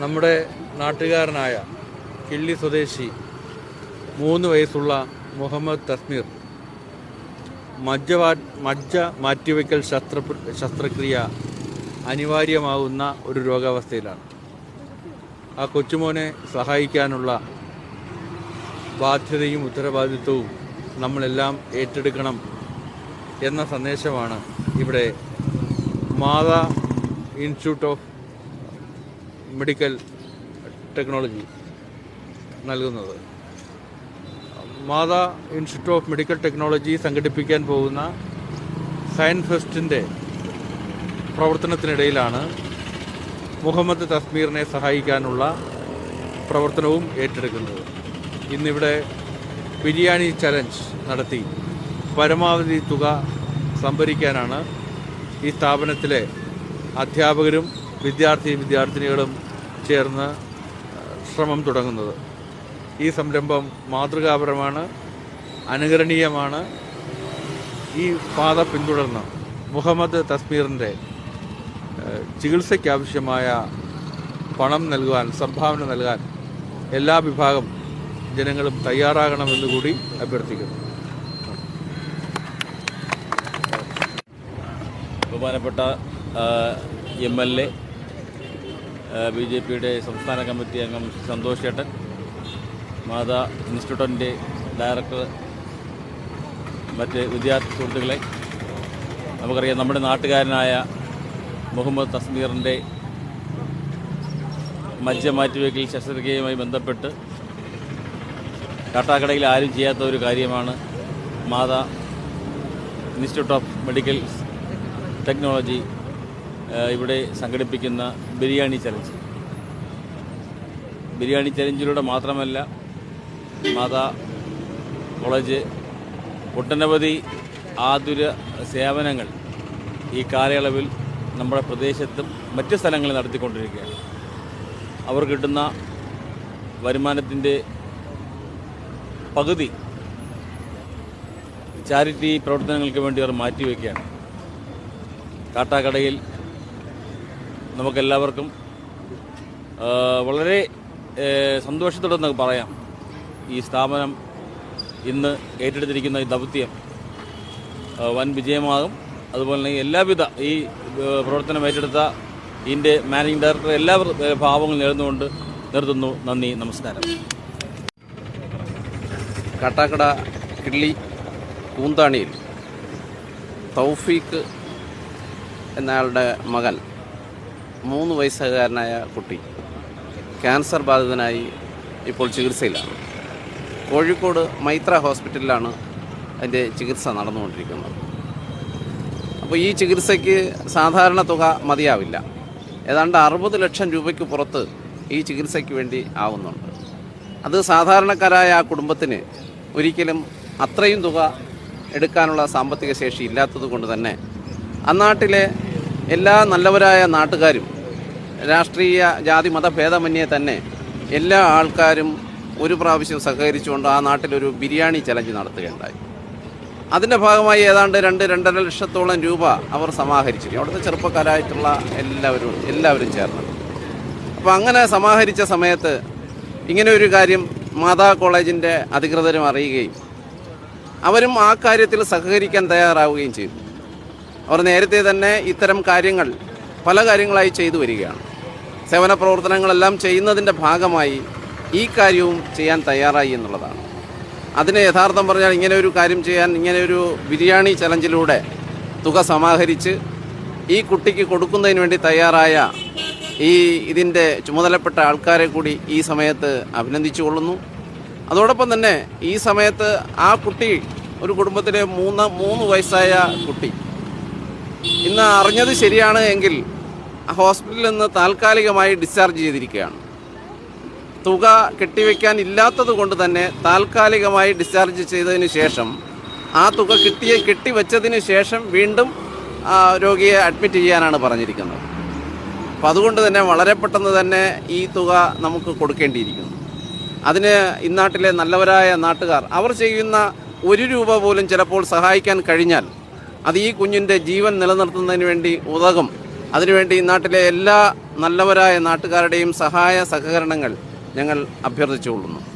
നമ്മുടെ നാട്ടുകാരനായ കിള്ളി സ്വദേശി മൂന്ന് വയസ്സുള്ള മുഹമ്മദ് തസ്മീർ മജ്ജ മജ്ജ മാറ്റിവെക്കൽ ശസ്ത്ര ശസ്ത്രക്രിയ അനിവാര്യമാകുന്ന ഒരു രോഗാവസ്ഥയിലാണ്. ആ കൊച്ചുമോനെ സഹായിക്കാനുള്ള ബാധ്യതയും ഉത്തരവാദിത്വവും നമ്മളെല്ലാം ഏറ്റെടുക്കണം എന്ന സന്ദേശമാണ് ഇവിടെ Mata institute of medical technology നൽകുന്നത്. Mata institute of medical technology സംഘടിപ്പിക്കാൻ പോകുന്ന സയൻസ് ഫെസ്റ്റിന്റെ പ്രവർത്തനത്തിനിടയിലാണ് മുഹമ്മദ് തസ്മീറിനെ സഹായിക്കാനുള്ള പ്രവർത്തനവും ഏറ്റെടുക്കുന്നത്. ഇന്നിവിടെ ബിരിയാണി ചലഞ്ച് നടത്തി പരമാവധി തുക സംഭരിക്കാനാണ് ഈ സ്ഥാപനത്തിലെ അധ്യാപകരും വിദ്യാർത്ഥി വിദ്യാർത്ഥിനികളും ചേർന്ന് ശ്രമം തുടങ്ങുന്നത്. ഈ സംരംഭം മാതൃകാപരമാണ് അനുകരണീയമാണ്. ഈ പാത പിന്തുടർന്ന് മുഹമ്മദ് തസ്മീറിന്റെ ചികിത്സയ്ക്കാവശ്യമായ പണം നൽകുവാൻ സംഭാവന നൽകാൻ എല്ലാ വിഭാഗം ജനങ്ങളും തയ്യാറാകണമെന്ന് കൂടി അഭ്യർത്ഥിക്കുന്നു. ബഹുമാനപ്പെട്ട M L A B J പിയുടെ സംസ്ഥാന കമ്മിറ്റി അംഗം സന്തോഷ് ചേട്ടൻ മാതാ ഇൻസ്റ്റിറ്റ്യൂട്ടിന്റെ ഡയറക്ടർ മറ്റ് വിദ്യാർത്ഥി സുഹൃത്തുക്കളെ നമുക്കറിയാം നമ്മുടെ നാട്ടുകാരനായ മുഹമ്മദ് തസ്മീറിന്റെ മജ്ജ മാറ്റിവെക്കൽ ശസ്ത്രക്രിയയുമായി ബന്ധപ്പെട്ട് കാട്ടാക്കടയിൽ ആരും ചെയ്യാത്ത ഒരു കാര്യമാണ് Mata institute of medical technology ഇവിടെ സംഘടിപ്പിക്കുന്ന ബിരിയാണി ചലഞ്ച് ബിരിയാണി ചലഞ്ചിലൂടെ മാത്രമല്ല മാതാ കോളേജ് ഒട്ടനവധി ആതുര സേവനങ്ങൾ ഈ കാലയളവിൽ നമ്മുടെ പ്രദേശത്തും മറ്റ് സ്ഥലങ്ങളിൽ നടത്തിക്കൊണ്ടിരിക്കുകയാണ്. അവർ കിട്ടുന്ന വരുമാനത്തിന്റെ പകുതി ചാരിറ്റി പ്രവർത്തനങ്ങൾക്ക് വേണ്ടി അവർ മാറ്റിവെക്കുകയാണ്. കാട്ടാക്കടയിൽ നമുക്കെല്ലാവർക്കും വളരെ സന്തോഷത്തോടെ നമുക്ക് പറയാം. ഈ സ്ഥാപനം ഇന്ന് ഏറ്റെടുത്തിരിക്കുന്ന ഈ ദൗത്യം വൻ വിജയമാകും. അതുപോലെ തന്നെ എല്ലാവിധ ഈ പ്രവർത്തനം ഏറ്റെടുത്ത ഇതിന്റെ മാനേജിംഗ് ഡയറക്ടർ എല്ലാ ഭാവങ്ങളും നേർന്നുകൊണ്ട് നിർത്തുന്നു. നന്ദി നമസ്കാരം. കാട്ടാക്കട കിള്ളി കൂന്താണിയിൽ തൗഫീഖ് എന്നയാളുടെ മകൻ മൂന്ന് വയസ്സുകാരനായ കുട്ടി ക്യാൻസർ ബാധിതനായി ഇപ്പോൾ ചികിത്സയിലാണ്. കോഴിക്കോട് മൈത്ര ഹോസ്പിറ്റലിലാണ് അതിന്റെ ചികിത്സ നടന്നുകൊണ്ടിരിക്കുന്നത്. അപ്പോൾ ഈ ചികിത്സയ്ക്ക് സാധാരണ തുക മതിയാവില്ല. ഏതാണ്ട് അറുപത് ലക്ഷം രൂപയ്ക്ക് പുറത്ത് ഈ ചികിത്സയ്ക്ക് വേണ്ടി ആവുന്നുണ്ട്. അത് സാധാരണക്കാരായ ആ കുടുംബത്തിന് ഒരിക്കലും അത്രയും തുക എടുക്കാനുള്ള സാമ്പത്തിക ശേഷി ഇല്ലാത്തത് കൊണ്ട് തന്നെ അന്നാട്ടിലെ നാട്ടിലെ എല്ലാ നല്ലവരായ നാട്ടുകാരും രാഷ്ട്രീയ ജാതി മത ഭേദമന്യേ തന്നെ എല്ലാ ആൾക്കാരും ഒരു പ്രാവശ്യം സഹകരിച്ചുകൊണ്ട് ആ നാട്ടിലൊരു ബിരിയാണി ചലഞ്ച് നടത്തുകയുണ്ടായി. അതിന്റെ ഭാഗമായി ഏതാണ്ട് രണ്ട് രണ്ടര ലക്ഷത്തോളം രൂപ അവർ സമാഹരിച്ചിരുന്നു. അവിടുത്തെ ചെറുപ്പക്കാരായിട്ടുള്ള എല്ലാവരും എല്ലാവരും ചേർന്ന്. അപ്പോൾ അങ്ങനെ സമാഹരിച്ച സമയത്ത് ഇങ്ങനെ ഒരു കാര്യം മാതാ കോളേജിന്റെ അധികൃതരും അറിയുകയും അവരും ആ കാര്യത്തിൽ സഹകരിക്കാൻ തയ്യാറാവുകയും ചെയ്തു. അവർ നേരത്തെ തന്നെ ഇത്തരം കാര്യങ്ങൾ പല കാര്യങ്ങളായി ചെയ്തു വരികയാണ്. സേവന പ്രവർത്തനങ്ങളെല്ലാം ചെയ്യുന്നതിന്റെ ഭാഗമായി ഈ കാര്യവും ചെയ്യാൻ തയ്യാറായി എന്നുള്ളതാണ്. അതിന് യഥാർത്ഥം പറഞ്ഞാൽ ഇങ്ങനെ ഒരു കാര്യം ചെയ്യാൻ ഇങ്ങനെ ഒരു ബിരിയാണി ചലഞ്ചിലൂടെ തുക സമാഹരിച്ച് ഈ കുട്ടിക്ക് കൊടുക്കുന്നതിന് വേണ്ടി തയ്യാറായ ഈ ഇതിന്റെ ചുമതലപ്പെട്ട ആൾക്കാരെ കൂടി ഈ സമയത്ത് അഭിനന്ദിച്ചു കൊള്ളുന്നു. അതോടൊപ്പം തന്നെ ഈ സമയത്ത് ആ കുട്ടി ഒരു കുടുംബത്തിലെ മൂന്ന് മൂന്ന് വയസ്സായ കുട്ടി ഇന്ന് അറിഞ്ഞത് ശരിയാണ് എങ്കിൽ ഹോസ്പിറ്റലിൽ നിന്ന് താൽക്കാലികമായി ഡിസ്ചാർജ് ചെയ്തിരിക്കുകയാണ്. തുക കെട്ടിവെക്കാൻ ഇല്ലാത്തത് കൊണ്ട് തന്നെ താൽക്കാലികമായി ഡിസ്ചാർജ് ചെയ്തതിന് ശേഷം ആ തുക കിട്ടിയ കെട്ടിവെച്ചതിന് ശേഷം വീണ്ടും രോഗിയെ അഡ്മിറ്റ് ചെയ്യാനാണ് പറഞ്ഞിരിക്കുന്നത്. അപ്പം അതുകൊണ്ട് തന്നെ വളരെ പെട്ടെന്ന് തന്നെ ഈ തുക നമുക്ക് കൊടുക്കേണ്ടിയിരിക്കുന്നു. അതിന് ഇന്നാട്ടിലെ നല്ലവരായ നാട്ടുകാർ അവർ ചെയ്യുന്ന ഒരു രൂപ പോലും ചിലപ്പോൾ സഹായിക്കാൻ കഴിഞ്ഞാൽ അത് ഈ കുഞ്ഞിന്റെ ജീവൻ നിലനിർത്തുന്നതിന് വേണ്ടി ഉതകും. അതിനുവേണ്ടി നാട്ടിലെ എല്ലാ നല്ലവരായ നാട്ടുകാരുടെയും സഹായ സഹകരണങ്ങൾ ഞങ്ങൾ അഭ്യർത്ഥിച്ചുകൊള്ളുന്നു.